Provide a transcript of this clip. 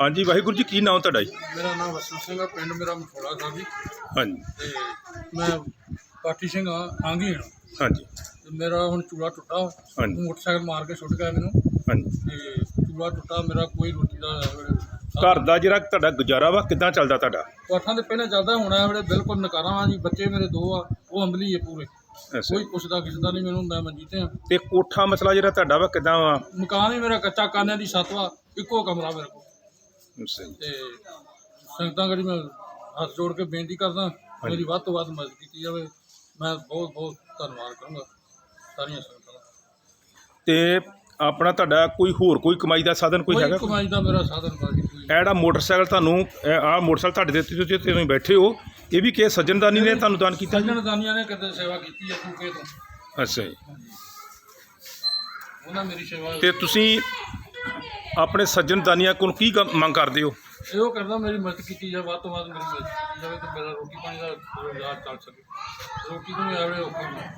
ਹਾਂਜੀ ਵਾਹਿਗੁਰੂ ਜੀ ਕੀ ਨਾਮ ਤੁਹਾਡਾ ਜੀ? ਮੇਰਾ ਨਾਮ ਵਸੂ ਸਿੰਘ ਆ ਪਿੰਡ ਮੇਰਾ ਮਠੋੜਾ ਸਾਹਿਬ ਜੀ। ਹਾਂਜੀ। ਤੇ ਮੈਂ ਪਾਠੀ ਸਿੰਘ ਆ ਆਂਗੀ ਹਾਂ ਹਾਂਜੀ। ਤੇ ਮੇਰਾ ਹੁਣ ਚੂੜਾ ਟੁੱਟਾ ਹਾਂਜੀ। ਮੋਟਰਸਾਈਕਲ ਮਾਰ ਕੇ ਸੁੱਟ ਗਿਆ ਮੈਨੂੰ। ਹਾਂਜੀ। ਤੇ ਚੂੜਾ ਟੁੱਟਾ ਮੇਰਾ ਕੋਈ ਰੋਟੀ ਦਾ ਘਰ ਦਾ ਜਿਹੜਾ ਤੁਹਾਡਾ ਗੁਜ਼ਾਰਾ ਵਾ ਕਿੱਦਾਂ ਚੱਲਦਾ ਤੁਹਾਡਾ? ਪਾਠਾਂ ਦੇ ਪਹਿਲੇ ਚੱਲਦਾ ਹੁਣ ਇਹ ਵੇਲੇ ਬਿਲਕੁਲ ਨਕਾਰਾ ਵਾਂ ਜੀ ਬੱਚੇ ਮੇਰੇ ਦੋ ਆ ਉਹ ਅੰਬਲੀ ਹੈ ਪੂਰੇ। ਅੱਛਾ। ਕੋਈ ਪੁੱਛਦਾ ਕਿਸਦਾ ਨਹੀਂ ਮੈਨੂੰ ਮੈਂ ਮੰਜੀ ਤੇ ਆ। ਤੇ ਕੋਠਾ ਮਸਲਾ ਜਿਹੜਾ ਤੁਹਾਡਾ ਵਾ ਕਿੱਦਾਂ ਵਾ? ਮਕਾਨ ਵੀ ਮੇਰਾ ਕੱਚਾ ਕਾਨਿਆਂ ਦੀ ਛੱਤ ਵਾ ਇੱਕੋ ਕਮਰਾ ਮੇਰੇ ਕੋਲ। ਤੇ ਸੰਗਤਾਂ ਕਰੀ ਮੈਂ ਹੱਥ ਜੋੜ ਕੇ ਬੇਨਤੀ ਕਰਦਾ ਮੇਰੀ ਵੱਧ ਤੋਂ ਵੱਧ ਮਦਦ ਕੀਤੀ ਜਾਵੇ। ਮੈਂ ਬਹੁਤ ਬਹੁਤ ਧੰਨਵਾਦ ਕਰੂੰਗਾ ਸਾਰੀਆਂ ਸੰਗਤਾਂ ਦਾ। ਤੇ ਆਪਣਾ ਤੁਹਾਡਾ ਕੋਈ ਹੋਰ ਕੋਈ ਕਮਾਈ ਦਾ ਸਾਧਨ ਕੋਈ ਹੈਗਾ? ਕੋਈ ਕਮਾਈ ਦਾ ਮੇਰਾ ਸਾਧਨ ਬਾਜੀ ਕੋਈ ਜਿਹੜਾ ਮੋਟਰਸਾਈਕਲ ਤੁਹਾਨੂੰ ਆਹ ਮੋਟਰਸਾਈਕਲ ਤੁਹਾਡੇ ਦੇ ਉੱਤੇ ਤੁਸੀਂ ਤੁਸੀਂ ਬੈਠੇ ਹੋ। ਇਹ ਵੀ ਕਿਸੇ ਸੱਜਣਦਾਨੀ ਨੇ ਤੁਹਾਨੂੰ ਦਾਨ ਕੀਤਾ ਜੀ? ਸੱਜਣ ਦਾਨੀਆਂ ਨੇ ਕਦੇ ਸੇਵਾ ਕੀਤੀ ਹੈ ਤੂੰ ਤੋਂ। ਅੱਛਾ ਜੀ। ਉਹਨਾਂ ਮੇਰੀ ਸੇਵਾ ਤੇ ਤੁਸੀਂ ਆਪਣੇ ਸੱਜਣਦਾਨੀਆਂ ਕੋਲ ਕੀ ਗ- ਮੰਗ ਕਰਦੇ ਹੋ? ਇਹੋ ਕਰਦਾ ਮੇਰੀ ਮਦਦ ਕੀਤੀ ਜਾਵੇ, ਵੱਧ ਤੋਂ ਵੱਧ ਮੇਰੀ ਮਦਦ ਕੀਤੀ ਜਾਵੇ ਤੇ ਮੇਰਾ ਰੋਟੀ ਪਾਣੀ ਦਾ ਰੋਜ਼ਗਾਰ ਚੱਲ ਸਕੇ। ਰੋਟੀ ਤੋਂ ਵੀ ਆਵੜੇ ਔਖੇ ਨੇ